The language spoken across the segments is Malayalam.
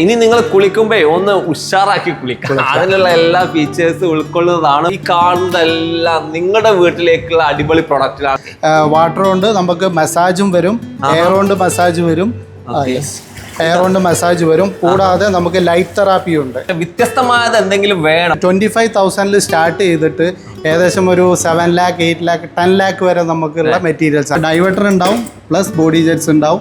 ഇനി നിങ്ങൾ കുളിക്കുമ്പോ ഒന്ന് ഉഷാറാക്കി കുളിക്കാം. അതിനുള്ള എല്ലാ ഫീച്ചേഴ്സ് ഉൾക്കൊള്ളുന്നതാണ് ഈ കാണുന്നതെല്ലാം നിങ്ങളുടെ വീട്ടിലേക്കുള്ള അടിപൊളി പ്രൊഡക്റ്റിലാണ് വാട്ടർ കൊണ്ട് നമുക്ക് മസാജും വരും. എയർ കൊണ്ട് മസാജ് വരും. എയർ കൊണ്ട് മസാജ് വരും. കൂടാതെ നമുക്ക് ലൈറ്റ് തെറാപ്പി ഉണ്ട്. വ്യത്യസ്തമായത് എന്തെങ്കിലും വേണം. ട്വന്റി ഫൈവ് തൗസൻഡിൽ സ്റ്റാർട്ട് ചെയ്തിട്ട് ഏകദേശം ഒരു seven lakh eight lakh ten lakh വരെ നമുക്കുള്ള മെറ്റീരിയൽസ് ഡൈവേർട്ടർ ഉണ്ടാവും പ്ലസ് ബോഡി ജെറ്റ്സ് ഉണ്ടാവും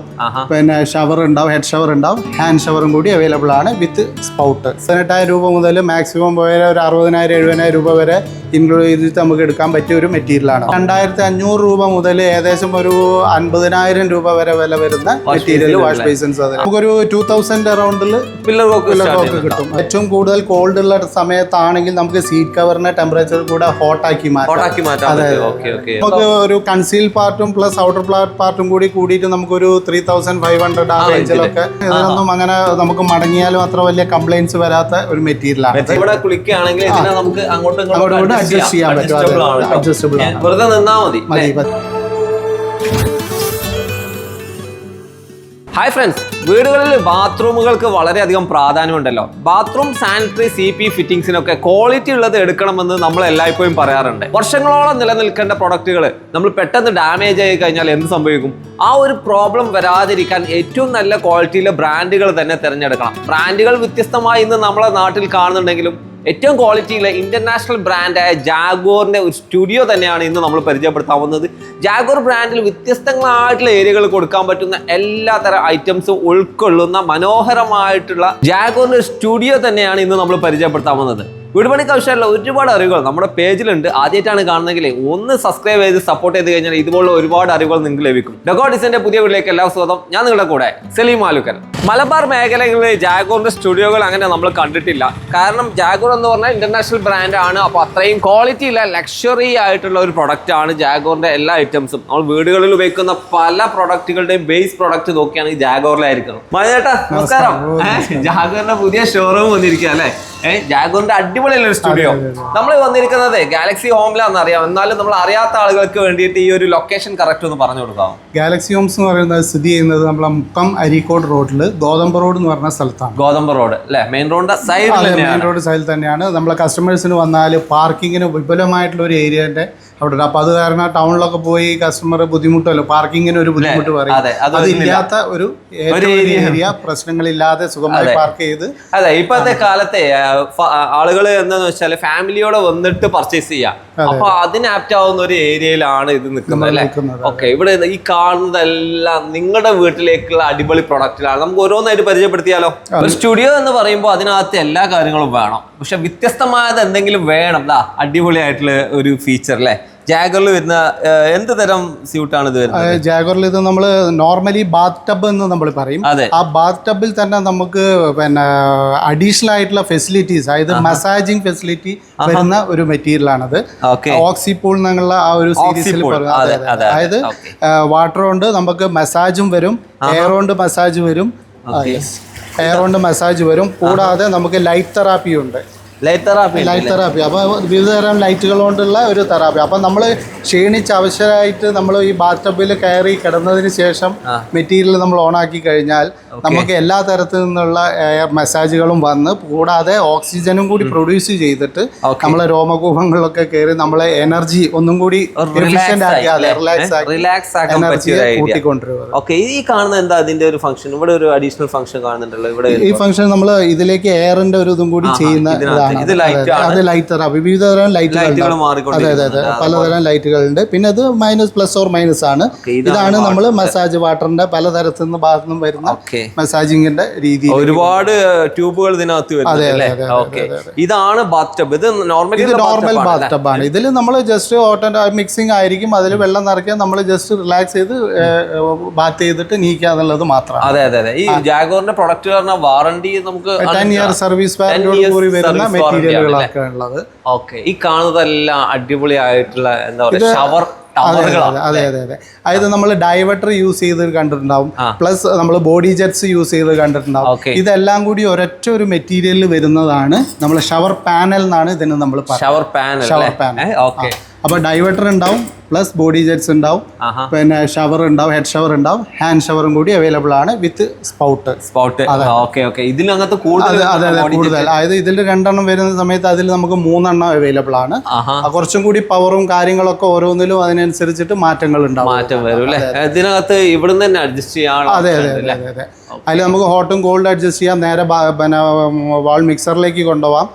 പിന്നെ ഷവർ ഉണ്ടാവും ഹെഡ് ഷവർ ഉണ്ടാവും ഹാൻഡ് ഷവറും കൂടി അവൈലബിൾ ആണ് വിത്ത് സ്പൗട്ട് പതിനെട്ടായിരം രൂപ മുതൽ മാക്സിമം വരെ ഒരു അറുപതിനായിരം എഴുപതിനായിരം രൂപ വരെ ഇൻക്ലൂഡ് ചെയ്തിട്ട് നമുക്ക് എടുക്കാൻ പറ്റിയ ഒരു മെറ്റീരിയലാണ് രണ്ടായിരത്തി അഞ്ഞൂറ് രൂപ മുതൽ ഏകദേശം ഒരു അൻപതിനായിരം രൂപ വരെ വില വരുന്ന മെറ്റീരിയൽ വാഷ് ബേസിൻസ് അത് നമുക്കൊരു ടു തൗസൻഡ് അറൗണ്ടിൽ പില്ലർ ഒക്കെ കിട്ടും. ഏറ്റവും കൂടുതൽ കോൾഡ് ഉള്ള സമയത്താണെങ്കിൽ നമുക്ക് സീറ്റ് കവറിന്റെ ടെമ്പറേച്ചർ കൂടെ ഹോട്ട് ആക്കി മാറ്റാം. നമുക്ക് ഒരു കൺസീൽ പാർട്ടും പ്ലസ് ഔട്ടർ പാർട്ടും കൂടി കൂടിയിട്ട് നമുക്കൊരു ത്രീ തൗസൻഡ് ഫൈവ് ഹൺഡ്രഡ് ആ റേഞ്ചിലൊക്കെ ഇതിനൊന്നും അങ്ങനെ നമുക്ക് മടങ്ങിയാലും അത്ര വലിയ കംപ്ലൈൻസ് വരാത്ത ഒരു മെറ്റീരിയൽ ആണ്. ഇവിടെ കുളിക്കുകയാണെങ്കിൽ നമുക്ക് അങ്ങോട്ടും അഡ്ജസ്റ്റ് ഇങ്ങോട്ടും adjust ചെയ്യാൻ പറ്റും. അഡ്ജസ്റ്റബിൾ ആണ്. വെറുതെ നിന്നാ മതി. ഹായ് ഫ്രണ്ട്സ് വീടുകളിൽ ബാത്റൂമുകൾക്ക് വളരെയധികം പ്രാധാന്യമുണ്ടല്ലോ. ബാത്റൂം സാനിറ്ററി സി പി ഫിറ്റിംഗ്സിനൊക്കെ ക്വാളിറ്റി ഉള്ളത് എടുക്കണമെന്ന് നമ്മൾ എല്ലായ്പ്പോഴും പറയാറുണ്ട്. വർഷങ്ങളോളം നിലനിൽക്കേണ്ട പ്രൊഡക്റ്റുകൾ നമ്മൾ പെട്ടെന്ന് ഡാമേജ് ആയി കഴിഞ്ഞാൽ എന്ത് സംഭവിക്കും? ആ ഒരു പ്രോബ്ലം വരാതിരിക്കാൻ ഏറ്റവും നല്ല ക്വാളിറ്റിയിലെ ബ്രാൻഡുകൾ തന്നെ തിരഞ്ഞെടുക്കണം. ബ്രാൻഡുകൾ വ്യത്യസ്തമായി ഇന്ന് നമ്മളെ നാട്ടിൽ കാണുന്നുണ്ടെങ്കിലും ഏറ്റവും ക്വാളിറ്റിയുള്ള ഇന്റർനാഷണൽ ബ്രാൻഡായ ജാഗോറിന്റെ ഒരു സ്റ്റുഡിയോ തന്നെയാണ് ഇന്ന് നമ്മൾ പരിചയപ്പെടുത്താൻ പോകുന്നത്. ജാഗോർ ബ്രാൻഡിൽ വ്യത്യസ്തങ്ങളായിട്ടുള്ള ഏരിയകൾ കൊടുക്കാൻ പറ്റുന്ന എല്ലാ തരം ഐറ്റംസും ഉൾക്കൊള്ളുന്ന മനോഹരമായിട്ടുള്ള ജാഗോറിന്റെ സ്റ്റുഡിയോ തന്നെയാണ് ഇന്ന് നമ്മൾ പരിചയപ്പെടുത്താൻ പോകുന്നത്. വീടുപണിക്ക് ആവശ്യമുള്ള ഒരുപാട് അറിവുകൾ നമ്മുടെ പേജിലുണ്ട്. ആദ്യമായിട്ടാണ് കാണുന്നെങ്കിൽ ഒന്ന് സബ്സ്ക്രൈബ് ചെയ്ത് സപ്പോർട്ട് ചെയ്ത് കഴിഞ്ഞാൽ ഇതുപോലുള്ള ഒരുപാട് അറിവുകൾ നിങ്ങൾക്ക് ലഭിക്കും. ഡെഗോ ഡിസൈന്റെ പുതിയ വീട്ടിലേക്ക് എല്ലാ സ്വാഗതം. ഞാൻ നിങ്ങളുടെ കൂടെ സലീം ആലുക്കൽ മലബാർ മേഖലകളിൽ ജാഗോറിന്റെ സ്റ്റുഡിയോകൾ അങ്ങനെ നമ്മൾ കണ്ടിട്ടില്ല. കാരണം ജാഗോർ എന്ന് പറഞ്ഞാൽ ഇന്റർനാഷണൽ ബ്രാൻഡ് ആണ്. അപ്പോൾ അത്രയും ക്വാളിറ്റി ഇല്ല ലക്ഷറി ആയിട്ടുള്ള ഒരു പ്രൊഡക്റ്റ് ആണ് ജാഗോറിന്റെ എല്ലാ ഐറ്റംസും നമ്മൾ വീടുകളിൽ ഉപയോഗിക്കുന്ന പല പ്രൊഡക്റ്റുകളുടെയും ബേസ് പ്രൊഡക്റ്റ് നോക്കിയാണെങ്കിൽ ജാഗോറിലായിരിക്കണം മതിയേട്ടാ നമസ്കാരം. ഏഹ്, ജാഗോറിന്റെ പുതിയ ഷോറൂം വന്നിരിക്കുക അല്ലേ? ഏഹ് ജാഗോറിന്റെ അടിപൊളിയുള്ള ഒരു സ്റ്റുഡിയോ നമ്മൾ വന്നിരിക്കുന്നത് ഗാലക്സി ഹോംലാന്ന് അറിയാം. എന്നാലും നമ്മൾ അറിയാത്ത ആളുകൾക്ക് വേണ്ടിയിട്ട് ഈ ഒരു ലൊക്കേഷൻ കറക്റ്റ് ഒന്ന് പറഞ്ഞു കൊടുക്കാം ഗാലക്സി ഹോംസ് എന്ന് പറയുന്നത് സ്ഥിതി ചെയ്യുന്നത് നമ്മളെ മുക്കം അരീക്കോട് റോഡിൽ ഗോതമ്പ് റോഡ് എന്ന് പറഞ്ഞ സ്ഥലത്താണ്. ഗോതമ്പ് റോഡ് അല്ലെ മെയിൻ റോഡിന്റെ സൈഡിൽ മെയിൻ റോഡ് സൈഡിൽ തന്നെയാണ്. നമ്മളെ കസ്റ്റമേഴ്സിന് വന്നാൽ പാർക്കിങ്ങിന് വിപുലമായിട്ടുള്ള ഒരു ഏരിയന്റെ അവിടെ ഉണ്ട്. അപ്പൊ അത് കാരണം ടൗണിലൊക്കെ പോയി കസ്റ്റമർ ബുദ്ധിമുട്ടല്ലോ. പാർക്കിങ്ങിന് ഒരു ബുദ്ധിമുട്ട് പറയും. അതെ, അത് അതില്ലാത്ത ഒരു ഏരിയ. പ്രശ്നങ്ങളില്ലാതെ സുഖമായി പാർക്ക് ചെയ്ത് അതെ ഇപ്പോഴത്തെ കാലത്തെ ആളുകൾ എന്താന്ന് വെച്ചാൽ ഫാമിലിയോടെ വന്നിട്ട് പർച്ചേസ് ചെയ്യാം. അപ്പൊ അതിന് ആപ്റ്റ് ആവുന്ന ഒരു ഏരിയയിലാണ് ഇത് നിൽക്കുന്നത് അല്ലെ? ഓക്കെ ഇവിടെ ഈ കാണുന്നതെല്ലാം നിങ്ങളുടെ വീട്ടിലേക്കുള്ള അടിപൊളി പ്രൊഡക്റ്റിലാണ് നമുക്ക് ഓരോന്നായിട്ട് പരിചയപ്പെടുത്തിയാലോ? ഒരു സ്റ്റുഡിയോ എന്ന് പറയുമ്പോൾ അതിനകത്ത് എല്ലാ കാര്യങ്ങളും വേണം. പക്ഷെ വ്യത്യസ്തമായത് എന്തെങ്കിലും വേണം. അടിപൊളിയായിട്ടുള്ള ഒരു ഫീച്ചർ അല്ലേ? ജാഗറിൽ വരുന്ന എന്ത് തരം സ്യൂട്ടാണ് ഇത് വരുന്നത്? ജാഗറിൽ ഇത് നമ്മൾ നോർമലി ബാത്ത് ടബ് എന്ന് നമ്മൾ പറയും. ആ ബാത്ത് ടബിൽ തന്നെ നമുക്ക് പിന്നെ അഡീഷണൽ ആയിട്ടുള്ള ഫെസിലിറ്റീസ് അതായത് മസാജിങ് ഫെസിലിറ്റി വരുന്ന ഒരു മെറ്റീരിയൽ ആണത് ഓക്സിപൂൾ എന്നുള്ള ആ ഒരു സീരീസിൽ. അതായത് വാട്ടർ കൊണ്ട് നമുക്ക് മസാജും വരും. എയർ കൊണ്ട് മസാജ് വരും. എയർ കൊണ്ട് മസാജ് വരും. കൂടാതെ നമുക്ക് ലൈറ്റ് തെറാപ്പി ഉണ്ട്. ലൈറ്റ് തെറാപ്പി ലൈറ്റ് തെറാപ്പി അപ്പോൾ വിവിധ തരം ലൈറ്റുകൾ കൊണ്ടുള്ള ഒരു തെറാപ്പി അപ്പം നമ്മൾ ക്ഷീണിച്ച് അവശരായിട്ട് നമ്മൾ ഈ ബാത്ത് ടബിൽ കയറി കിടന്നതിന് ശേഷം മെറ്റീരിയൽ നമ്മൾ ഓണാക്കി കഴിഞ്ഞാൽ നമുക്ക് എല്ലാ തരത്തിൽ നിന്നുള്ള എയർ മസാജുകളും വന്ന് കൂടാതെ ഓക്സിജനും കൂടി പ്രൊഡ്യൂസ് ചെയ്തിട്ട് നമ്മളെ രോമകൂപങ്ങളിലൊക്കെ കയറി നമ്മളെ എനർജി ഒന്നും കൂടി റിലാക്സ് ഓക്കെ ഈ കാണുന്ന എന്താ അതിന്റെ ഒരു ഫംഗ്ഷൻ ഇവിടെ ഒരു അഡീഷണൽ ഫംഗ്ഷൻ കാണുന്നുണ്ടല്ലോ ഇവിടെ ഈ ഫംഗ്ഷൻ നമ്മൾ ഇതിലേക്ക് എയറിന്റെ ഒരു ഇതും കൂടി ചെയ്യുന്ന അതെ, ലൈറ്റർ വിവിധ തരം ലൈറ്റുകൾ അതെ അതെ അതെ. പലതരം ലൈറ്റുകളുണ്ട് പിന്നെ അത് മൈനസ് പ്ലസ് ഓർ മൈനസ് ആണ്. ഇതാണ് ഇതാണ് നമ്മൾ മസാജ് വാട്ടറിന്റെ പലതരത്തിൽ നിന്ന് ഭാഗത്തു നിന്നും വരുന്ന മസാജിങ്ങിന്റെ രീതി ഒരുപാട് ട്യൂബുകൾ ഇതിനകത്ത് വരുന്നുണ്ട് ഓക്കെ. ഇതാണ് ബാത്ത് ടബ് ഇത് നോർമലി ഇത് നോർമൽ ബാത്ത് ആണ് ഇതിൽ നമ്മൾ ജസ്റ്റ് ഓട്ടോ മിക്സിംഗ് ആയിരിക്കും. അതിൽ വെള്ളം നിറയ്ക്കാൻ നമ്മൾ ജസ്റ്റ് റിലാക്സ് ചെയ്ത് ബാത്ത് ചെയ്തിട്ട് നീക്കുക എന്നുള്ളത് മാത്രമാണ്. അതെ അതെ അതെ. ഈ ജാഗോറിന്റെ പ്രൊഡക്റ്റ് പറഞ്ഞ വാറണ്ടി നമുക്ക് ടെൻ ഇയർ സർവീസ് വാറന്റിയോട് കൂടി വരുന്ന മെറ്റീരിയലുകളൊക്കെ ഉള്ളത്. ഓക്കെ. ഈ കാണുന്നതെല്ലാം അടിപൊളിയായിട്ടുള്ള എന്താ പറയുക ഷവർ അതെ അതെ അതെ അതെ അതായത് നമ്മൾ ഡൈവേർട്ടർ യൂസ് ചെയ്ത് കണ്ടിട്ടുണ്ടാവും. പ്ലസ് നമ്മൾ ബോഡി ജെറ്റ്സ് യൂസ് ചെയ്ത് കണ്ടിട്ടുണ്ടാവും. ഇതെല്ലാം കൂടി ഒരൊറ്റ ഒരു മെറ്റീരിയലിൽ വരുന്നതാണ് നമ്മൾ ഷവർ പാനൽ എന്നാണ് ഇതിന് നമ്മൾ പറയുന്നത് shower panel shower panel okay അപ്പൊ ഡൈവേർട്ടർ ഉണ്ടാവും പ്ലസ് ബോഡി ജെറ്റ്സ് ഉണ്ടാവും പിന്നെ ഷവർ ഉണ്ടാവും ഹെഡ് ഷവർ ഉണ്ടാവും ഹാൻഡ് ഷവറും കൂടി അവൈലബിൾ ആണ് with spout spout okay okay ഇതിൽ അങ്ങനത്തെ കൂടുതൽ അതെ അതെ കൂടുതൽ. അതായത് ഇതിൽ രണ്ടെണ്ണം വരുന്ന സമയത്ത് അതിൽ നമുക്ക് മൂന്നെണ്ണം അവൈലബിൾ ആണ്. കുറച്ചും കൂടി പവറും കാര്യങ്ങളൊക്കെ ഓരോന്നിലും അതിനനുസരിച്ചിട്ട് മാറ്റങ്ങൾ ഉണ്ടാവും. മാറ്റം വരും അല്ലേ? ഇതിനകത്ത് ഇവിടുന്ന് തന്നെ അഡ്ജസ്റ്റ് ചെയ്യാൻ അതെ അതെ അതെ അതെ. അതിൽ നമുക്ക് ഹോട്ടും കോൾഡ് അഡ്ജസ്റ്റ് ചെയ്യാം. നേരെ പിന്നെ വാൾ മിക്സറിലേക്ക് കൊണ്ടുപോവാം.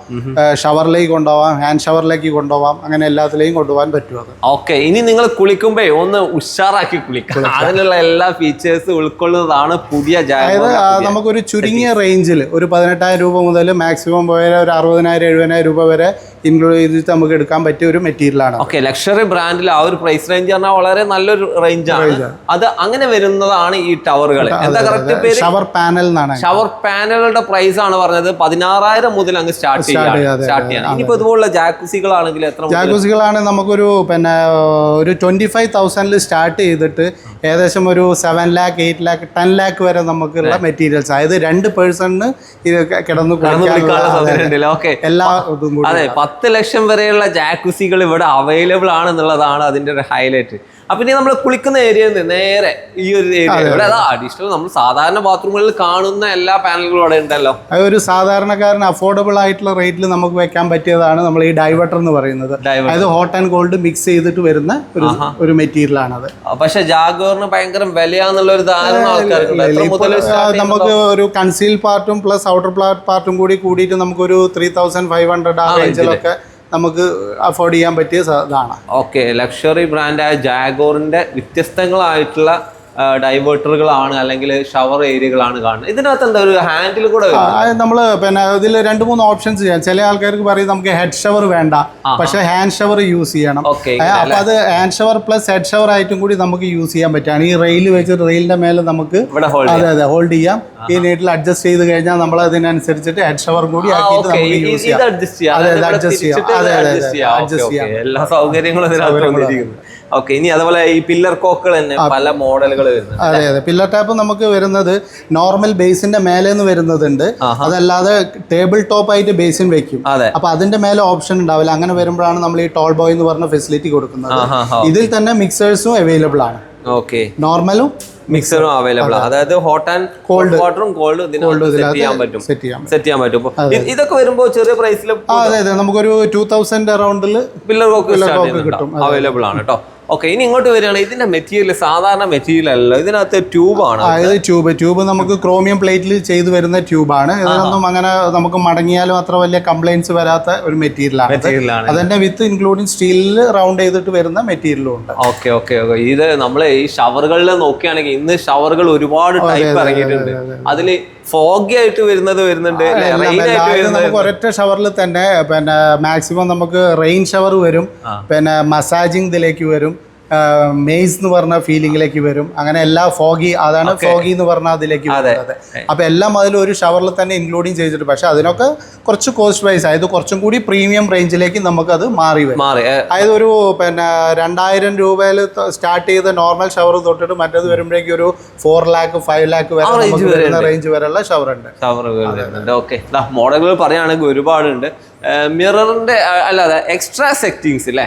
ഷവറിലേക്ക് കൊണ്ടുപോവാം. ഹാൻഡ് ഷവറിലേക്ക് കൊണ്ടുപോവാം. അങ്ങനെ എല്ലാത്തിലേയും കൊണ്ടുപോകാൻ പറ്റും അത്. ഓക്കെ ഇനി നിങ്ങൾ കുളിക്കുമ്പോ ഒന്ന് ഉഷാറാക്കി കുളിക്കാം. അതിനുള്ള എല്ലാ ഫീച്ചേഴ്സ് ഉൾക്കൊള്ളുന്നതാണ് പുതിയ അതായത് നമുക്കൊരു ചുരുങ്ങിയ റേഞ്ചിൽ ഒരു പതിനെട്ടായിരം രൂപ മുതൽ മാക്സിമം പോയാൽ ഒരു അറുപതിനായിരം എഴുപതിനായിരം രൂപ വരെ ഇൻക്ലൂഡ് ചെയ്തിട്ട് നമുക്ക് എടുക്കാൻ പറ്റിയ ഒരു മെറ്റീരിയലാണ് ഓക്കെ ലക്ഷറി ബ്രാൻഡിൽ ആ ഒരു പ്രൈസ് റേഞ്ച് പറഞ്ഞാൽ വളരെ നല്ലൊരു റേഞ്ചാണ് അത് അങ്ങനെ വരുന്നതാണ് ഈ ടവറുകൾ എന്താ കറക്റ്റ് പേര്? ഷവർ പാനൽ എന്നാണ് ഷവർ പാനലുകളുടെ പ്രൈസ് ആണ് പറഞ്ഞത്. പതിനാറായിരം മുതൽ അങ്ങ് സ്റ്റാർട്ട് സ്റ്റാർട്ട് ചെയ്യാം ഇനിയിപ്പോ ഇതുപോലുള്ള ജാക്കുസികളാണെങ്കിൽ എത്ര ജാക്കുസികളാണ് നമുക്കൊരു പിന്നെ ഒരു ട്വന്റി ഫൈവ് തൗസൻഡിൽ സ്റ്റാർട്ട് ചെയ്തിട്ട് ഏകദേശം ഒരു seven lakh eight lakh ten lakh വരെ നമുക്കുള്ള മെറ്റീരിയൽസ് അതായത് രണ്ട് പേഴ്സണിന് ഇത് കിടന്നു എല്ലാ അതെ പത്ത് ലക്ഷം വരെയുള്ള ജാക്കുസികൾ ഇവിടെ അവൈലബിൾ ആണെന്നുള്ളതാണ് അതിന്റെ ഒരു ഹൈലൈറ്റ് അപ്പൊ ഇനി നമ്മൾ കുളിക്കുന്ന ഏരിയയിൽ നിന്ന് നേരെ ഈ ഒരു ഏരിയ ഇവിടെ അതാ. അഡീഷണൽ നമ്മൾ സാധാരണ ബാത്റൂമുകളിൽ കാണുന്ന എല്ലാ പാനലുകളും അവിടെ ഉണ്ടല്ലോ. ഒരു സാധാരണക്കാരന് അഫോർഡബിൾ ആയിട്ടുള്ള റേറ്റിൽ നമുക്ക് വെക്കാൻ പറ്റിയതാണ് നമ്മൾ ഈ ഡൈവർട്ടർ എന്ന് പറയുന്നത്. അതായത് ഹോട്ട് ആൻഡ് കോൾഡ് മിക്സ് ചെയ്തിട്ട് വരുന്ന ഒരു ഒരു മെറ്റീരിയൽ ആണത്. പക്ഷെ ജാഗോറിന് ഭയങ്കര വിലയാന്നുള്ള ഒരു ധാരണ നമുക്ക് ഒരു കൺസീൽ പാർട്ടും പ്ലസ് ഔട്ടർ പാർട്ടും കൂടി കൂടിയിട്ട് നമുക്കൊരു ത്രീ തൗസൻഡ് ഫൈവ് ഹൺഡ്രഡ് ആ റേഞ്ചിലൊക്കെ നമുക്ക് അഫോർഡ് ചെയ്യാൻ പറ്റിയ ഇതാണ്. ഓക്കെ ലക്ഷറി ബ്രാൻഡായ ജാഗോറിന്റെ വ്യത്യസ്തങ്ങളായിട്ടുള്ള ഡൈവേർട്ടറുകളാണ് അല്ലെങ്കിൽ ഷവർ ഏരിയകളാണ് കാണുന്നത്. ഇതിനകത്ത് എന്താ ഒരു ഹാൻഡിൽ കൂടെ നമ്മൾ പിന്നെ ഇതിൽ രണ്ട് മൂന്ന് ഓപ്ഷൻസ് ചെയ്യാം. ചില ആൾക്കാർക്ക് പറയും നമുക്ക് ഹെഡ് ഷവർ വേണ്ട. പക്ഷെ ഹാൻഡ് ഷവർ യൂസ് ചെയ്യണം. അപ്പൊ അത് hand shower plus head shower ആയിട്ടും കൂടി നമുക്ക് യൂസ് ചെയ്യാൻ പറ്റുകയാണ്. ഈ റെയിൽ വെച്ച് റെയിലിന്റെ മേലെ നമുക്ക് അതെ അതെ ഹോൾഡ് ചെയ്യാം. ഈ നീട്ടിൽ അഡ്ജസ്റ്റ് ചെയ്ത് കഴിഞ്ഞാൽ നമ്മൾ അതിനനുസരിച്ചിട്ട് ഹെഡ് ഷവർ കൂടി ആക്കിയിട്ട് നമുക്ക് യൂസ് ചെയ്യാം. അതെ, അതെ, അഡ്ജസ്റ്റ് ചെയ്യാം. അതെ, അതെ, അഡ്ജസ്റ്റ് ചെയ്യാം. എല്ലാ സൗകര്യങ്ങളും ഓക്കെ ഇനി അതുപോലെ ഈ പില്ലർ കോക്കുകൾ തന്നെ പല മോഡലുകൾ വരുന്നത് അതെ അതെ. പില്ലർ ടാപ്പ് നമുക്ക് വരുന്നത് നോർമൽ ബേസിന്റെ മേലെ നിന്ന് വരുന്നതുണ്ട് അതല്ലാതെ ടേബിൾ ടോപ്പ് ആയിട്ട് ബേസിൻ വെക്കും. അപ്പൊ അതിന്റെ മേലെ ഓപ്ഷൻ ഉണ്ടാവില്ല. അങ്ങനെ വരുമ്പോഴാണ് നമ്മൾ ഈ ടോൾ ബോയ് എന്ന് പറഞ്ഞ ഫെസിലിറ്റി കൊടുക്കുന്നത്. ഇതിൽ തന്നെ മിക്സേഴ്സും അവൈലബിൾ ആണ്. ഓക്കെ. നോർമലും മിക്സറും അവൈലബിൾ അതായത് ഹോട്ട് ആൻഡ് കോൾഡ് വാട്ടറും കോൾഡ് സെറ്റ് ചെയ്യാൻ പറ്റും. സെറ്റ് ചെയ്യാൻ പറ്റും. ഇതൊക്കെ വരുമ്പോൾ ചെറിയ പ്രൈസിൽ അതെ അതെ. നമുക്കൊരു ടൂ തൗസൻഡ് അറൗണ്ടിൽ പില്ലർ കോക്ക് കിട്ടും. അവൈലബിൾ ആണ് കേട്ടോ. ഓക്കെ ഇനി ഇങ്ങോട്ട് വരികയാണ് ഇതിന്റെ മെറ്റീരിയൽ സാധാരണ മെറ്റീരിയൽ അല്ല ഇതിനകത്ത് ട്യൂബാണ് അതായത് ട്യൂബ് ട്യൂബ് നമുക്ക് ക്രോമിയം പ്ലേറ്റിൽ ചെയ്തു വരുന്ന ട്യൂബാണ് ഇതിനൊന്നും അങ്ങനെ നമുക്ക് മടങ്ങിയാലും അത്ര വലിയ കംപ്ലൈൻസ് വരാത്ത ഒരു മെറ്റീരിയലാണ് മെറ്റീരിയലാണ് അതിന്റെ വിത്ത് ഇൻക്ലൂഡിങ് സ്റ്റീലിൽ റൗണ്ട് ചെയ്തിട്ട് വരുന്ന മെറ്റീരിയലും ഉണ്ട്. ഓക്കെ ഓക്കെ ഓക്കെ ഇത് നമ്മളെ ഈ ഷവറുകളിൽ നോക്കുകയാണെങ്കിൽ ഇന്ന് ഷവറുകൾ ഒരുപാട് ടൈപ്പ് ഇറങ്ങിയിട്ടുണ്ട്. അതിൽ ഫോഗി ആയിട്ട് വരുന്നത് വരുന്നുണ്ട് നമുക്ക് ഒരൊറ്റ ഷവറിൽ തന്നെ പിന്നെ മാക്സിമം നമുക്ക് റെയിൻ ഷവർ വരും. പിന്നെ മസാജിങ് ഇതിലേക്ക് വരും. മെയ്സ് എന്ന് പറഞ്ഞ ഫീലിംഗിലേക്ക് വരും. അങ്ങനെ എല്ലാ ഫോഗി അതാണ് ഫോഗി എന്ന് പറഞ്ഞ അതിലേക്ക് വരുന്നത്. അപ്പൊ എല്ലാം അതിൽ ഒരു ഷവറിൽ തന്നെ ഇൻക്ലൂഡിങ് ചെയ്തിട്ട്. പക്ഷെ അതിനൊക്കെ കുറച്ച് കോസ്റ്റ് വൈസ് അതായത് കുറച്ചും കൂടി പ്രീമിയം റേഞ്ചിലേക്ക് നമുക്ക് അത് മാറി വരും. അതായത് ഒരു പിന്നെ രണ്ടായിരം രൂപയിൽ സ്റ്റാർട്ട് ചെയ്ത നോർമൽ ഷവർ തൊട്ടിട്ട് മറ്റേത് വരുമ്പോഴേക്കും ഒരു ഫോർ ലാക്ക് ഫൈവ് ലാക്ക് വരെ റേഞ്ച് വരെയുള്ള ഷവർ ഉണ്ട്. ഷവർ ഓക്കെ മോഡലുകൾ പറയുകയാണെങ്കിൽ ഒരുപാടുണ്ട്. മിററിന്റെ അല്ലാതെ എക്സ്ട്രാ സെറ്റിങ്സ് അല്ലേ.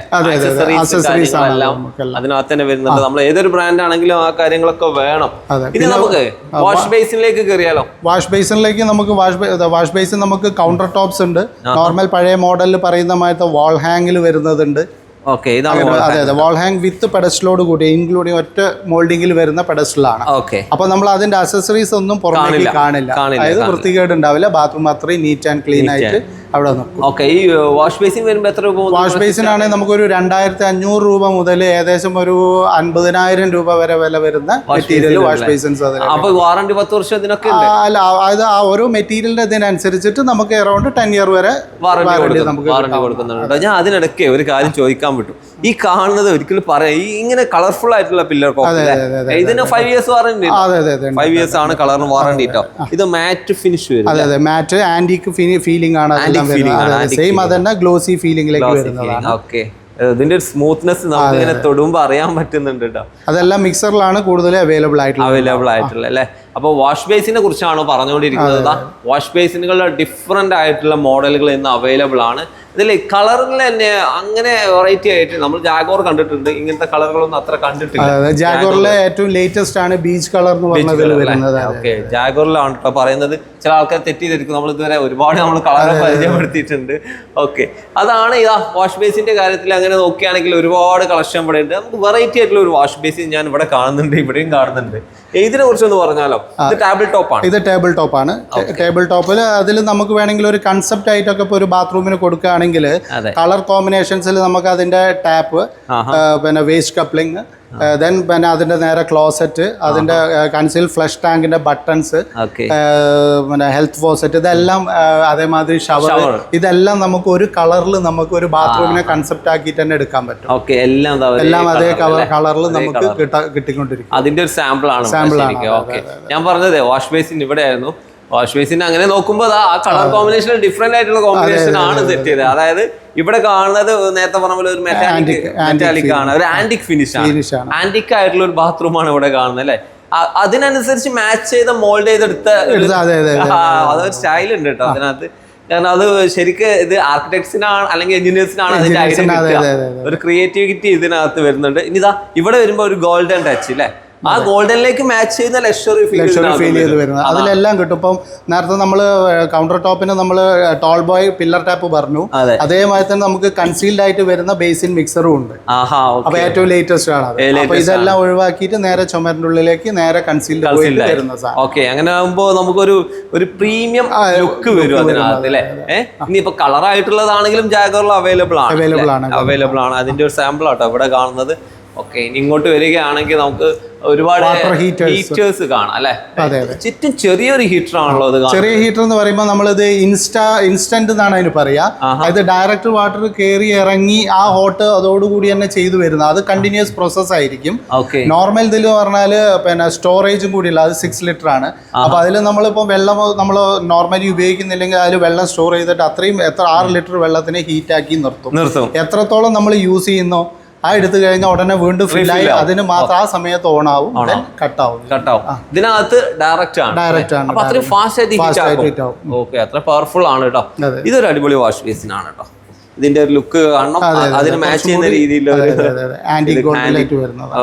അതിനകത്ത് തന്നെ വരുന്നുണ്ട്. നമ്മൾ ഏതൊരു ബ്രാൻഡ് ആണെങ്കിലും ആ കാര്യങ്ങളൊക്കെ വേണം. ഇനി നമുക്ക് വാഷ് ബേസിനിലേക്ക് കയറിയാലോ വാഷ് ബേസിനിലേക്ക് നമുക്ക് വാഷ് വാഷ് ബേസിൻ നമുക്ക് കൗണ്ടർ ടോപ്സ് ഉണ്ട്. നോർമൽ പഴയ മോഡലിൽ പറയുന്ന മാറ്റം വാൾ ഹാങ്ങിൽ വരുന്നതുണ്ട്. ഓക്കെ ഇതാണ് അതെ അതെ. വാൾ ഹാങ് വിത്ത് പെഡസ്റ്റലോട് കൂടി ഇൻക്ലൂഡിങ് ഒറ്റ മോൾഡിംഗിൽ വരുന്ന പെഡസ്റ്റലാണ് ഓക്കെ അപ്പൊ നമ്മൾ അതിന്റെ അക്സസറീസ് ഒന്നും പുറമേക്ക് കാണില്ല. അതായത് വൃത്തികേട് ഉണ്ടാവില്ല. ബാത്റൂം അത്രയും നീറ്റ് ആൻഡ് ക്ലീൻ ആയിട്ട് അവിടെ നോക്കും ഓക്കെ ഈ വാഷ് ബേസിൻ വരുമ്പോൾ എത്ര രൂപ വാഷ് ബേസിനാണെങ്കിൽ നമുക്കൊരു രണ്ടായിരത്തി അഞ്ഞൂറ് രൂപ മുതൽ ഏകദേശം ഒരു അൻപതിനായിരം രൂപ വരെ വില വരുന്ന മെറ്റീരിയൽ വാഷ് ബേസിൻസ് അതിൽ അപ്പൊ വാറണ്ടി പത്ത് വർഷം ഇതിനൊക്കെ അല്ല അത് ആ ഓരോ മെറ്റീരിയലിന്റെ ഇതിനനുസരിച്ചിട്ട് നമുക്ക് അറൗണ്ട് ടെൻ ഇയർ വരെ വാറണ്ടി വാറണ്ടി നമുക്ക് വാറണ്ടി കൊടുക്കുന്നുണ്ട് ഞാൻ അതിനിടയ്ക്ക് ഒരു കാര്യം ചോദിക്കാൻ പറ്റും. ഈ കാണുന്നത് ഒരിക്കലും പറയാം. ഈ ഇങ്ങനെ കളർഫുൾ ആയിട്ടുള്ള പില്ലർ കോപ്പ് ഇതിന് five years warranty five years ആണ് കളറിന് വാറണ്ടി കേട്ടോ ഇത് മാറ്റ് ഫിനിഷ് വരും അതെ അതെ മാറ്റ് ആന്റിക് ഫീലിംഗ് ആണ് സെയിം അതന്നെ ഗ്ലോസി ഫീലിംഗിലേക്ക് വരുന്നതാണ്. ഓക്കെ ഇതിന്റെ സ്മൂത്ത്നെസ് നമുക്ക് ഇങ്ങനെ തൊടുമ്പോ അറിയാൻ പറ്റുന്നുണ്ട് കേട്ടോ അതെല്ലാം മിക്സറിലാണ് കൂടുതൽ അവൈലബിൾ ആയിട്ടുള്ളത്. അവൈലബിൾ ആയിട്ടുള്ള അല്ലേ? അപ്പോൾ വാഷ് ബേസിനെ കുറിച്ചാണ് പറഞ്ഞുകൊണ്ടിരിക്കുന്നത്. വാഷ് ബേസിനുകളുടെ ഡിഫറെന്റ് ആയിട്ടുള്ള മോഡലുകൾ ഇന്ന് അവൈലബിൾ ആണ്. ഇതിൽ കളറുകൾ തന്നെ അങ്ങനെ വെറൈറ്റി ആയിട്ട് നമ്മൾ ജാഗോർ കണ്ടിട്ടുണ്ട്. ഇങ്ങനത്തെ കളറുകളൊന്നും അത്ര കണ്ടിട്ടില്ല. ജാഗോറിലെ ഏറ്റവും ലേറ്റസ്റ്റ് ആണ് ബീച്ച് കളർ എന്ന് പറഞ്ഞതിൽ വരുന്നത്. ഓക്കെ ജാഗോറിലാണ് കേട്ടോ പറയുന്നത്. ചില ആൾക്കാർ തെറ്റിദ്ധരിക്കും നമ്മൾ ഇതുവരെ ഒരുപാട് നമ്മൾ കളർ പരിചയപ്പെടുത്തിയിട്ടുണ്ട്. ഓക്കെ അതാണ് ഇതാ വാഷ് ബേസിന്റെ കാര്യത്തിൽ അങ്ങനെ നോക്കുകയാണെങ്കിൽ ഒരുപാട് കളക്ഷൻ ഇവിടെ ഉണ്ട്. നമുക്ക് വെറൈറ്റി ആയിട്ടുള്ള ഒരു വാഷ് ബേസിൻ ഞാൻ ഇവിടെ കാണുന്നുണ്ട് ഇവിടെയും കാണുന്നുണ്ട്. ഇതിനെ കുറിച്ചൊന്ന് പറഞ്ഞാലോ? ഇത് ടേബിൾ ടോപ്പ് ആണ്. ഇത് ടേബിൾ ടോപ്പ് ആണ്. ടേബിൾ ടോപ്പിൽ അതിൽ നമുക്ക് വേണമെങ്കിൽ ഒരു കൺസെപ്റ്റ് ആയിട്ടൊക്കെ ഇപ്പോൾ ഒരു ബാത്റൂമിന് കൊടുക്കുകയാണെങ്കിൽ കളർ കോമ്പിനേഷൻസിൽ നമുക്ക് അതിന്റെ ടാപ്പ് പിന്നെ വേസ്റ്റ് കപ്ലിംഗ് ദെൻ പിന്നെ അതിന്റെ നേരെ ക്ലോസറ്റ് അതിന്റെ കൺസീൽ ഫ്ലഷ് ടാങ്കിന്റെ ബട്ടൺസ് പിന്നെ ഹെൽത്ത് ഫോസറ്റ് ഇതെല്ലാം അതേമാതിരി ഷവർ ഇതെല്ലാം നമുക്ക് ഒരു കളറിൽ നമുക്ക് ഒരു ബാത്റൂമിനെ കൺസെപ്റ്റ് ആക്കിയിട്ട് തന്നെ എടുക്കാൻ പറ്റും. എല്ലാം എല്ലാം അതേ കളറിൽ നമുക്ക് കിട്ടിക്കൊണ്ടിരിക്കും. അതിന്റെ ഒരു സാമ്പിൾ ആണ് സാമ്പിൾ ആണ്, ഓക്കെ. ഞാൻ പറഞ്ഞത് വാഷ് ബേസിൻ ഇവിടെ ആയിരുന്നു വാഷ് ബേസിന് അങ്ങനെ നോക്കുമ്പോൾ ആ കളർ കോമ്പിനേഷൻ ഡിഫറെന്റ് ആയിട്ടുള്ള കോമ്പിനേഷൻ ആണ് സെറ്റ് ചെയ്തത്. അതായത് ഇവിടെ കാണുന്നത് നേരത്തെ പറഞ്ഞ പോലെ ഒരു മെറ്റാലിക് മെറ്റാലിക് ആണ്. ഒരു ആന്റിക് ഫിനിഷ് ആണ്. ആന്റിക് ആയിട്ടുള്ള ഒരു ബാത്റൂം ആണ് ഇവിടെ കാണുന്നത് അല്ലെ? അതിനനുസരിച്ച് മാച്ച് ചെയ്ത മോൾഡ് ചെയ്തെടുത്ത അതെ, അതെ, അതെ. അതൊരു സ്റ്റൈൽ ഉണ്ട് കേട്ടോ അതിനകത്ത്. കാരണം അത് ശരിക്ക് ഇത് ആർക്കിടെക്ട്സിനാണ് അല്ലെങ്കിൽ എഞ്ചിനീയേഴ്സിനാണ് അതിന്റെ ഐഡിയ. ഒരു ക്രിയേറ്റിവിറ്റി ഇതിനകത്ത് വരുന്നുണ്ട്. ഇനി ഇതാ ഇവിടെ വരുമ്പോ ഒരു ഗോൾഡൻ ടച്ച് അല്ലേ ആ ഗോൾഡനിലേക്ക് മാച്ച് ചെയ്യുന്ന ലക്ഷറി ലക്ഷറി ഫീൽ ചെയ്ത് വരുന്നത്. അതിലെല്ലാം കിട്ടും. ഇപ്പം നേരത്തെ നമ്മൾ കൗണ്ടർ ടോപ്പിന് നമ്മൾ ടോൾ ബോയ് പില്ലർ ടാപ്പ് പറഞ്ഞു. അതെ. അതേമാതിരി തന്നെ നമുക്ക് കൺസീൽഡ് ആയിട്ട് വരുന്ന ബേസിൻ മിക്സറും ഉണ്ട്. അപ്പൊ ഏറ്റവും ലേറ്റസ്റ്റ് ആണ്. അപ്പൊ ഇതെല്ലാം ഒഴിവാക്കിയിട്ട് നേരെ ചുമരിന്റെ ഉള്ളിലേക്ക് നേരെ കൺസീൽഡ് വരുന്ന ഓക്കെ അങ്ങനെ ആകുമ്പോ നമുക്കൊരു ഒരു പ്രീമിയം ലുക്ക് വരും അതിനകത്ത് അല്ലേ ഇനി ഇനിയിപ്പോ കളർ ആയിട്ടുള്ളതാണെങ്കിലും ജാഗറിൽ അവൈലബിൾ ആണ്. Available ആണ്. അവൈലബിൾ ആണ്. അതിന്റെ ഒരു സാമ്പിൾ ആട്ടോ ഇവിടെ കാണുന്നത്. ഓക്കെ ഇനി ഇങ്ങോട്ട് വരികയാണെങ്കിൽ നമുക്ക് ഒരുപാട് ഹീറ്റേഴ്സ് കാണാം അല്ലെ. ചുറ്റും ചെറിയൊരു ഹീറ്റർ ആണല്ലോ അത് ചെറിയ ഹീറ്റർ എന്ന് പറയുമ്പോൾ നമ്മളിത് ഇൻസ്റ്റാ ഇൻസ്റ്റന്റ് എന്നാണ് അതിന് പറയാ. അതായത് ഡയറക്റ്റ് വാട്ടർ കയറി ഇറങ്ങി ആ ഹോട്ട് അതോടുകൂടി തന്നെ ചെയ്തു വരുന്നത്. അത് കണ്ടിന്യൂസ് പ്രോസസ് ആയിരിക്കും. നോർമൽ ഇതിൽ പറഞ്ഞാൽ പിന്നെ സ്റ്റോറേജും കൂടി ഇല്ല അത് സിക്സ് ലിറ്റർ ആണ്. അപ്പൊ അതിൽ നമ്മളിപ്പോൾ വെള്ളം നമ്മൾ നോർമലി ഉപയോഗിക്കുന്നില്ലെങ്കിൽ അതിൽ വെള്ളം സ്റ്റോർ ചെയ്തിട്ട് അത്രയും എത്ര ആറ് ലിറ്റർ വെള്ളത്തിനെ ഹീറ്റ് ആക്കി നിർത്തും. നിർത്തും. എത്രത്തോളം നമ്മൾ യൂസ് ചെയ്യുന്നോ ആ എടുത്തു കഴിഞ്ഞാൽ ഉടനെ വീണ്ടും ആവും. അതിന് മാത്രം ആ സമയത്ത് ഓൺ ആവും. കട്ടാവും കട്ടാവും ഇതിനകത്ത് ഡയറക്റ്റ് ആണ്. ഡയറക്റ്റ് ആണ്, അത്ര അത്രയും ഫാസ്റ്റ് ആയിട്ട് ഹീറ്റ് ഓക്കെ അത്ര പവർഫുൾ ആണ് കേട്ടോ. ഇതൊരു അടിപൊളി വാഷ് ബേസിനാണ് കേട്ടോ. ഇതിന്റെ ഒരു ലുക്ക് കാണണം. അതിന് മാച്ച് ചെയ്യുന്ന രീതിയിൽ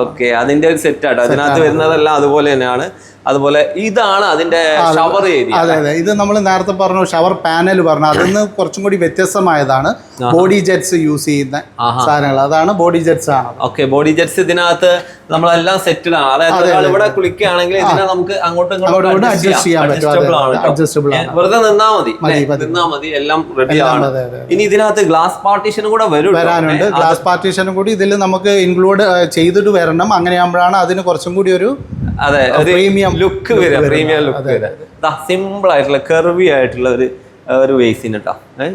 ഓക്കെ അതിന്റെ ഒരു സെറ്റ് ആട്ടോ. അതിനകത്ത് വരുന്നതെല്ലാം അതുപോലെ തന്നെയാണ്. അതുപോലെ ഇതാണ് അതിന്റെ ഷവർ ഏരിയ അതെ അതെ. ഇത് നമ്മൾ നേരത്തെ പറഞ്ഞു ഷവർ പാനൽ പറഞ്ഞു അതിൽ നിന്ന് കുറച്ചും കൂടി വ്യത്യസ്തമായതാണ് ബോഡി ജെറ്റ്സ് യൂസ് ചെയ്യുന്ന സാധനങ്ങൾ. അതാണ് ബോഡി ജെറ്റ്സ് ആണ്. ഓക്കെ ബോഡി ജെറ്റ്സ് ഇതിനകത്ത് നമ്മളെല്ലാം സെറ്റിൽ ആണ് അതായത് ഇവിടെ കുളിക്കുകയാണെങ്കിൽ ഇതിനെ നമുക്ക് അങ്ങോട്ടും ഇങ്ങോട്ടും അഡ്ജസ്റ്റ് ചെയ്യാൻ പറ്റും. അഡ്ജസ്റ്റബിൾ ആണ്. വെറുതെ നിന്നാ മതി. നിന്നാ മതി. എല്ലാം റെഡിയാണ് ഇനി ഇതിനകത്ത് ഗ്ലാസ് പാർട്ടീഷനും കൂടെ വരും വരാനുണ്ട്. ഗ്ലാസ് പാർട്ടീഷനും കൂടി ഇതിൽ നമുക്ക് ഇൻക്ലൂഡ് ചെയ്തിട്ട് വരണം. അങ്ങനെയാകുമ്പോഴാണ് അതിന് കുറച്ചും കൂടി ഒരു അതെ പ്രീമിയം ലുക്ക് വരിക പ്രീമിയം ലുക്ക് വരിക. സിമ്പിൾ ആയിട്ടുള്ള കെർവി ആയിട്ടുള്ള ഒരു ഒരു വേസിന് കേട്ടോ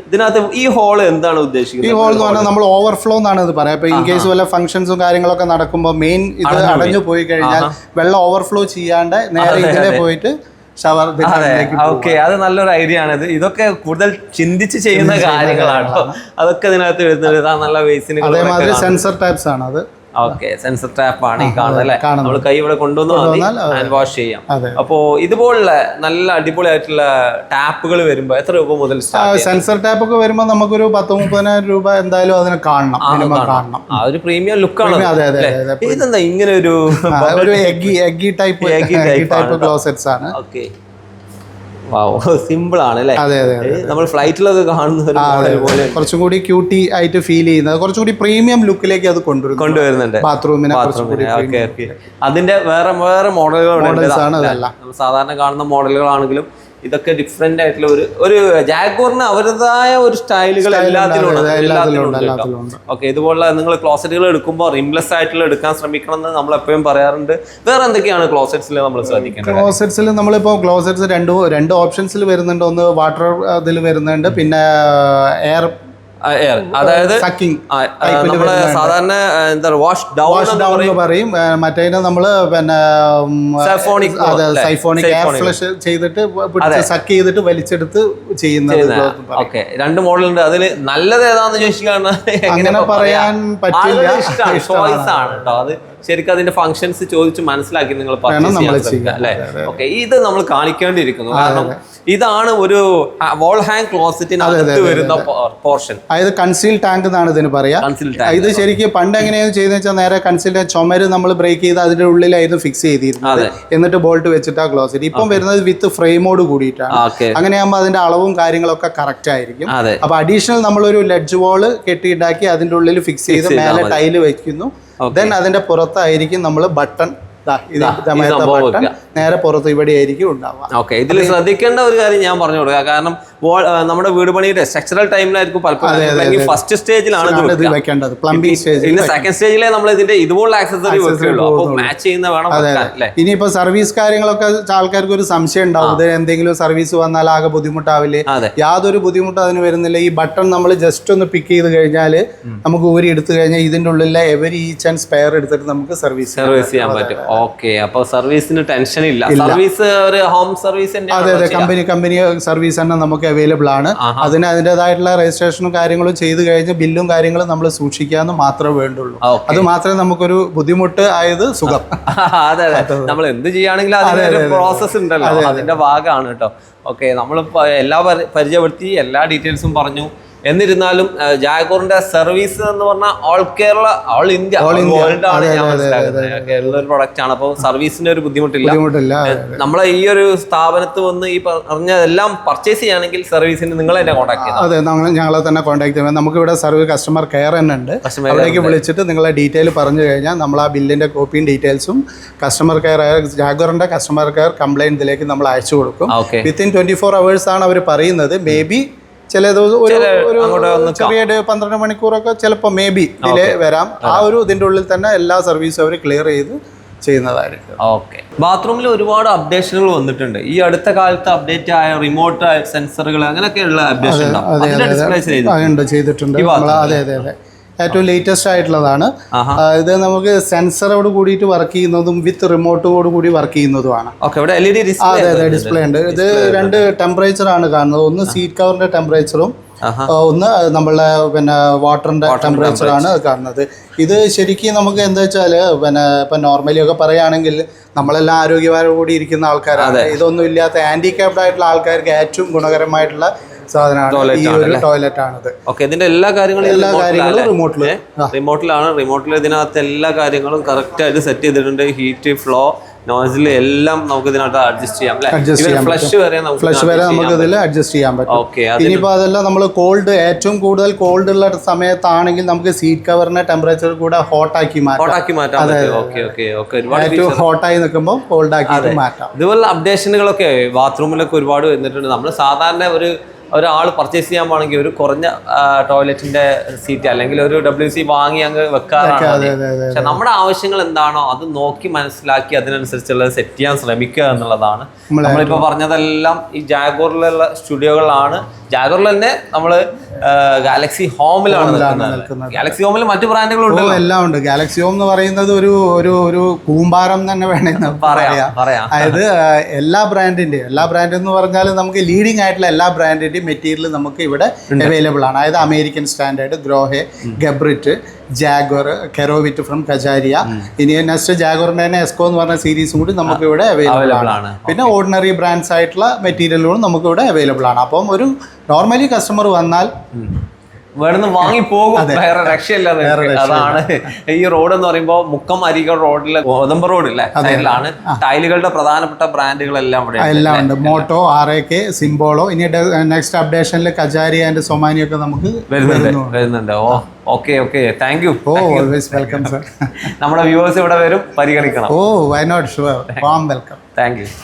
ഇതിനകത്ത് ഈ ഹോൾ എന്താണ് ഉദ്ദേശിക്കുന്നത്? ഈ ഹോൾ എന്ന് പറഞ്ഞാൽ നമ്മൾ ഓവർഫ്ലോ എന്നാണ് ഇത് പറയാം. ഇപ്പൊ ഇൻ കേസ് വല്ല ഫംഗ്ഷൻസും കാര്യങ്ങളൊക്കെ നടക്കുമ്പോൾ മെയിൻ ഇത് അടഞ്ഞു പോയി. കഴിഞ്ഞാൽ വെള്ളം ഓവർഫ്ലോ ചെയ്യാണ്ട് നേരെ ഇതിലെ പോയിട്ട് ഷവർ ഓക്കെ അത് നല്ലൊരു ഐഡിയ ആണ് ഇത്. ഇതൊക്കെ കൂടുതൽ ചിന്തിച്ച് ചെയ്യുന്ന കാര്യങ്ങളാണ്. അതൊക്കെ ഇതിനകത്ത് വരുന്നത്. നല്ല വേസിന് അതേമാതിരി സെൻസർ ടൈപ്സ് ആണ് അത്. ഓക്കെ സെൻസർ ടാപ്പ് ആണ് ഈ കാണുന്നത് അല്ലെ? നമ്മൾ കൈ ഇവിടെ കൊണ്ടുവന്നാൽ, ഹാൻഡ് വാഷ് ചെയ്യാം. അപ്പോ ഇതുപോലുള്ള നല്ല അടിപൊളി ആയിട്ടുള്ള ടാപ്പുകൾ വരുമ്പോ എത്ര രൂപ മുതൽ സെൻസർ ടാപ്പ് ഒക്കെ വരുമ്പോൾ നമുക്കൊരു പത്ത് മുപ്പതിനായിരം രൂപ എന്തായാലും അതിനെ കാണണം കാണണം. ആ ഒരു പ്രീമിയം ലുക്ക് ആണ് അതെ, അതെ, ഇതെന്താ ഇങ്ങനെ ഒരു eggy eggy type eggy type closets ആണ് ഓക്കെ സിമ്പിൾ ആണ് അല്ലേ അതെ അതെ അതെ. നമ്മൾ ഫ്ലൈറ്റിലൊക്കെ കാണുന്ന കുറച്ചും കൂടി ക്യൂട്ടി ആയിട്ട് ഫീൽ ചെയ്യുന്നത്. കുറച്ചും കൂടി പ്രീമിയം ലുക്കിലേക്ക് അത് കൊണ്ടുവരും കൊണ്ടുവരുന്നുണ്ട്. ബാത്റൂമിനെ അതിന്റെ വേറെ വേറെ മോഡലുകളുണ്ട്. സാധാരണ കാണുന്ന മോഡലുകളാണെങ്കിലും ഇതൊക്കെ ഡിഫറെന്റ് ആയിട്ടുള്ള ഒരു ഒരു ജാഗോറിന് അവരുടേതായ ഒരു സ്റ്റൈലുകൾ എല്ലാത്തിലും. ഓക്കെ ഇതുപോലുള്ള നിങ്ങൾ ക്ലോസറ്റുകൾ എടുക്കുമ്പോൾ റിംലെസ് ആയിട്ടുള്ള എടുക്കാൻ ശ്രമിക്കണം എന്ന് നമ്മൾ എപ്പോഴും പറയാറുണ്ട്. വേറെ എന്തൊക്കെയാണ് ക്ലോസറ്റ്സിൽ നമ്മൾ ശ്രദ്ധിക്കേണ്ടത്? ക്ലോസറ്റ്സിൽ നമ്മളിപ്പോൾ ക്ലോസറ്റ്സ് രണ്ട് രണ്ട് ഓപ്ഷൻസിൽ വരുന്നുണ്ട്. ഒന്ന് വാട്ടർ ഇതിൽ വരുന്നുണ്ട്. പിന്നെ എയർ ആ, അതായത് നമ്മൾ സാധാരണ എന്താ വാഷ് ഡൗൺ ഡൗൺ എന്ന് പറയും. ഏ, മറ്റേതിനെ നമ്മൾ പിന്നെ അല്ലേ? സൈഫോണിക് എയർ ഫ്ലഷ് ചെയ്തിട്ട് പിടിച്ച് സക്ക് ചെയ്തിട്ട് വലിച്ചെടുത്ത് ചെയ്യുന്നത് ഓക്കെ. രണ്ട് മോഡൽ ഉണ്ട് അതിൽ നല്ലത് ഏതാന്ന് ചോദിച്ചാൽ അങ്ങനെ പറയാൻ പറ്റില്ല. ആണ് കേട്ടോ അത് ശരിക്കും അതിന്റെ ഫങ്ഷൻസ് ചോദിച്ച് മനസ്സിലാക്കി നിങ്ങൾ. അല്ലേ? ഓക്കെ ഇത് നമ്മൾ കാണിക്കേണ്ടിയിരിക്കുന്നു. കാരണം ഇതാണ് ഒരു വോൾ ഹാങ് ക്ലോസറ്റിനകത്ത് വരുന്ന പോർഷൻ അതായത് കൺസീൽ ടാങ്ക് എന്നാണ് ഇതിന് പറയാ. ഇത് ശരിക്കും പണ്ട് എങ്ങനെയാണ് ചെയ്തെന്ന് വെച്ചാൽ നേരെ കൺസീലിന്റെ ചുമര് നമ്മൾ ബ്രേക്ക് ചെയ്ത് അതിന്റെ ഉള്ളിലായിരുന്നു ഫിക്സ് ചെയ്തിരുന്നത്. എന്നിട്ട് ബോൾട്ട് വെച്ചിട്ട് ആ ക്ലോസറ്റ് ഇപ്പം വരുന്നത് വിത്ത് ഫ്രെയിമോട് കൂടിയിട്ടാണ്. അങ്ങനെയാകുമ്പോൾ അതിന്റെ അളവും കാര്യങ്ങളൊക്കെ കറക്റ്റ് ആയിരിക്കും. അപ്പൊ അഡീഷണൽ നമ്മളൊരു ലെഡ്ജ് വോൾ കെട്ടിയിട്ടാക്കി അതിന്റെ ഉള്ളിൽ ഫിക്സ് ചെയ്ത് മേലെ ടൈൽ വെക്കുന്നു. ദെൻ അതിന്റെ പുറത്തായിരിക്കും നമ്മൾ ബട്ടൺ നേരെ പുറത്ത് ഇവിടെ ആയിരിക്കും ഉണ്ടാവുക. ഓക്കെ ഇതിൽ ശ്രദ്ധിക്കേണ്ട ഒരു കാര്യം ഞാൻ പറഞ്ഞു കൊടുക്കുക കാരണം നമ്മുടെ വീട് പണിയുടെ സ്ട്രക്ചറൽ ടൈമിലായിരിക്കും പലപ്പോഴും ഫസ്റ്റ് സ്റ്റേജിലാണ് ഇത് വെക്കേണ്ടത്. പ്ലംബിംഗ് സ്റ്റേജ് പിന്നെ സെക്കൻഡ് സ്റ്റേജിലെ നമ്മൾ ഇതിന്റെ ഇതുപോലുള്ള ആക്സസറി വെക്കുള്ളൂ അപ്പോൾ മാച്ച് ചെയ്യുന്ന വേണം ഇനിയിപ്പോ സർവീസ് കാര്യങ്ങളൊക്കെ ആൾക്കാർക്ക് ഒരു സംശയം ഉണ്ടാവും. എന്തെങ്കിലും സർവീസ് വന്നാൽ ആകെ ബുദ്ധിമുട്ടാവില്ലേ? യാതൊരു ബുദ്ധിമുട്ടും അതിന് വരുന്നില്ല. ഈ ബട്ടൺ നമ്മൾ ജസ്റ്റ് ഒന്ന് പിക്ക് ചെയ്ത് കഴിഞ്ഞാൽ നമുക്ക് ഊരി എടുത്തു കഴിഞ്ഞാൽ ഇതിന്റെ ഉള്ളിലെ എവരി ഈച്ച് ആൻഡ് സ്പെയർ എടുത്തിട്ട് നമുക്ക് സർവീസ് സർവീസ് ചെയ്യാൻ പറ്റും. ഓക്കെ അപ്പൊ സർവീസിന് ടെൻഷൻ ഇല്ല. സർവീസ് ഒരു ഹോം സർവീസ് അതെ അതെ കമ്പനി കമ്പനി സർവീസ് തന്നെ നമുക്ക് അവൈലബിൾ ആണ്. അതിന് അതിന്റെതായിട്ടുള്ള രജിസ്ട്രേഷനും കാര്യങ്ങളും ചെയ്ത് കഴിഞ്ഞ് ബില്ലും കാര്യങ്ങളും നമ്മൾ സൂക്ഷിക്കാന്ന് മാത്രമേ വേണ്ടുള്ളൂ. അത് മാത്രമേ നമുക്കൊരു ബുദ്ധിമുട്ട് ആയത് സുഖം. അതെ അതെ. നമ്മൾ എന്ത് ചെയ്യുകയാണെങ്കിലും അതിനൊരു പ്രോസസ്സ് ഉണ്ടല്ലോ. അതിന്റെ ഭാഗമാണ് കേട്ടോ. ഓക്കെ നമ്മൾ എല്ലാ പരി- പരിചയപ്പെടുത്തി എല്ലാ ഡീറ്റെയിൽസും പറഞ്ഞു. എന്നിരുന്നാലും ജാഗോറിന്റെ സർവീസ് എന്ന് പറഞ്ഞാൽ all Kerala all India. World ആണ് ഞാൻ മനസ്സിലാക്കുന്നത്. കേരള ഒരു പ്രൊഡക്റ്റ് ആണ്. അപ്പോൾ സർവീസിന്റെ ഒരു ബുദ്ധിമുട്ടില്ല. നമ്മളെ ഈ ഒരു സ്ഥാപനത്ത് വന്ന് ഈ പറഞ്ഞതെല്ലാം പർച്ചേസ് ചെയ്യുകയാണെങ്കിൽ സർവീസിന് നിങ്ങൾ തന്നെ കോൺടാക്ട് ചെയ്യാം അതെ ഞങ്ങളെ തന്നെ കോൺടാക്ട് ചെയ്യാം നമുക്ക് ഇവിടെ സർവീസ് കസ്റ്റമർ കെയർ തന്നെ ഉണ്ട് അവിടേക്ക് വിളിച്ചിട്ട് നിങ്ങളെ ഡീറ്റെയിൽ പറഞ്ഞു കഴിഞ്ഞാൽ നമ്മൾ ആ ബില്ലിന്റെ കോപ്പിയും ഡീറ്റെയിൽസും കസ്റ്റമർ കെയർ ജാഗോറിന്റെ കസ്റ്റമർ കെയർ കംപ്ലൈന്റ് ഇതിലേക്ക് നമ്മൾ അയച്ചു കൊടുക്കും. വിത്തിൻ ട്വന്റി ഫോർ അവേഴ്സ് ആണ് അവർ പറയുന്നത്. മേ ബി ചില ദിവസം. ചെറിയ പന്ത്രണ്ട് മണിക്കൂറൊക്കെ ചിലപ്പോൾ മേ ബി ഡിലേ വരാം. ആ. ഒരു ഇതിന്റെ ഉള്ളിൽ തന്നെ എല്ലാ സർവീസും അവർ ക്ലിയർ ചെയ്ത് ചെയ്യുന്നതായിരിക്കും. ഓക്കെ ബാത്റൂമിൽ ഒരുപാട് അപ്ഡേഷനുകൾ വന്നിട്ടുണ്ട്. ഈ അടുത്ത കാലത്ത് അപ്ഡേറ്റ് ആയ റിമോട്ട് സെൻസറുകൾ അങ്ങനെയൊക്കെയുള്ള അപ്ഡേഷൻ ചെയ്തിട്ടുണ്ട്. അതെ അതെ അതെ. ഏറ്റവും ലേറ്റസ്റ്റ് ആയിട്ടുള്ളതാണ്. ഇത് നമുക്ക് സെൻസറോട് കൂടിയിട്ട് വർക്ക് ചെയ്യുന്നതും വിത്ത് റിമോട്ടോട് കൂടി വർക്ക് ചെയ്യുന്നതുമാണ്. ഡി അതെ അതെ ഡിസ്പ്ലേ ഉണ്ട്. ഇത് രണ്ട് ടെമ്പറേച്ചർ ആണ് കാണുന്നത്. ഒന്ന് സീറ്റ് കവറിന്റെ ടെമ്പറേച്ചറും ഒന്ന് നമ്മളുടെ പിന്നെ വാട്ടറിന്റെ ടെമ്പറേച്ചർ ആണ് കാണുന്നത്. ഇത് ശരിക്കും നമുക്ക് എന്താ വെച്ചാൽ പിന്നെ ഇപ്പൊ നോർമലി ഒക്കെ പറയുകയാണെങ്കിൽ നമ്മളെല്ലാം ആരോഗ്യപരം കൂടി ഇരിക്കുന്ന ആൾക്കാരാണ്. ഇതൊന്നും ഇല്ലാത്ത ഹാൻഡിക്യാപ്ഡ് ആയിട്ടുള്ള ആൾക്കാർക്ക് ഏറ്റവും ഗുണകരമായിട്ടുള്ള സാധനമാണ്. ഈ ഒരു ടോയ്ലറ്റ് ആണിത്. ഓക്കെ ഇതിന്റെ എല്ലാ കാര്യങ്ങളും എല്ലാ കാര്യങ്ങളും റിമോട്ടിൽ റിമോട്ടിലാണ് റിമോട്ടിൽ ഇതിനകത്ത് എല്ലാ കാര്യങ്ങളും കറക്റ്റ് ആയിട്ട് സെറ്റ് ചെയ്തിട്ടുണ്ട്. ഹീറ്റ് ഫ്ലോ നോസിൽ എല്ലാം നമുക്ക് ഇതിനകത്ത് അഡ്ജസ്റ്റ് ചെയ്യാം Adjust ഫ്ലഷ് വരെ ഫ്ലഷ് വരെ നമുക്ക് ഇതിൽ അഡ്ജസ്റ്റ് ചെയ്യാൻ പറ്റും. ഓക്കെ ഇനിയിപ്പോൾ അതെല്ലാം നമ്മൾ കോൾഡ് ഏറ്റവും കൂടുതൽ കോൾഡ് ഉള്ള സമയത്താണെങ്കിൽ നമുക്ക് സീറ്റ് കവറിന്റെ ടെമ്പറേച്ചർ കൂടെ ഹോട്ട് ആക്കി മാറ്റാം. ഹോട്ടാക്കി മാറ്റാം ഓക്കെ ഓക്കെ ഓക്കെ ഏറ്റവും ഹോട്ടായി നിൽക്കുമ്പോൾ കോൾഡ് ആക്കി മാറ്റാം. ഇതുപോലെ അപ്ഡേഷനുകളൊക്കെ ബാത്റൂമിലൊക്കെ ഒരുപാട് വന്നിട്ടുണ്ട്. നമ്മൾ സാധാരണ ഒരു ഒരാൾ പർച്ചേസ് ചെയ്യാൻ പോകണമെങ്കിൽ ഒരു കുറഞ്ഞ ടോയ്ലറ്റിന്റെ സീറ്റ് അല്ലെങ്കിൽ ഒരു ഡബ്ല്യു സി വാങ്ങി അങ്ങ് വെക്കാറാണ് പക്ഷെ നമ്മുടെ ആവശ്യങ്ങൾ എന്താണോ അത് നോക്കി മനസ്സിലാക്കി അതിനനുസരിച്ചുള്ളത് സെറ്റ് ചെയ്യാൻ ശ്രമിക്കുക എന്നുള്ളതാണ്. നമ്മളിപ്പോ നമ്മളിപ്പോൾ പറഞ്ഞതെല്ലാം ഈ ജാഗോറിലുള്ള സ്റ്റുഡിയോകളാണ് ജാഗോറിൽ തന്നെ നമ്മൾ ഗാലക്സി ഹോമിലാണ് നിൽക്കുന്നത്. ഗാലക്സി ഹോമിൽ മറ്റു ബ്രാൻഡുകളുണ്ട് എല്ലാം ഉണ്ട്. ഗാലക്സി ഹോം എന്ന് പറയുന്നത് ഒരു ഒരു ഒരു കൂമ്പാരം തന്നെ വേണമെന്ന് പറയാം അതായത് എല്ലാ ബ്രാൻഡിന്റെ എല്ലാ ബ്രാൻഡ് എന്ന് പറഞ്ഞാൽ നമുക്ക് ലീഡിംഗ് ആയിട്ടുള്ള എല്ലാ ബ്രാൻഡിന്റെയും മെറ്റീരിയൽ നമുക്ക് ഇവിടെ അവൈലബിൾ ആണ്. അതായത് American Standard Grohe Geberit Jaquar Kerovit from Kajaria. ഇനി നെക്സ്റ്റ് ജാഗ്വറിന്റെ തന്നെ എസ്കോ എന്ന് പറഞ്ഞ സീരീസും കൂടി നമുക്ക് ഇവിടെ അവൈലബിൾ ആണ്. പിന്നെ ഓർഡിനറി ബ്രാൻഡ്സ് ആയിട്ടുള്ള മെറ്റീരിയലുകളും നമുക്ക് ഇവിടെ അവൈലബിൾ ആണ്. അപ്പം ഒരു നോർമലി കസ്റ്റമർ വന്നാൽ വേണമെന്ന് വാങ്ങി പോകും വേറെ രക്ഷയില്ലാതെ. അതാണ് ഈ റോഡ് എന്ന് പറയുമ്പോൾ മുക്കം അരികൾ റോഡിലെ ഗോതമ്പ് റോഡ് ഇല്ലേ? സൈഡിലാണ് ടൈലുകളുടെ പ്രധാനപ്പെട്ട ബ്രാൻഡുകളെല്ലാം ഇവിടെ. എല്ലാം ഉണ്ട്. Moto R A K Simbolo ഇനി നെക്സ്റ്റ് അപ്ഡേഷനിൽ കജാരി ആൻഡ് സൊമാനി ഒക്കെ നമുക്ക് വരുന്നുണ്ട് വരുന്നുണ്ട്. ഓ okay okay. Thank you oh always welcome sir നമ്മുടെ വ്യൂവേഴ്സ് ഇവിടെ വരും പരിഗണിക്കണം. ഓ why not sure warm welcome thank you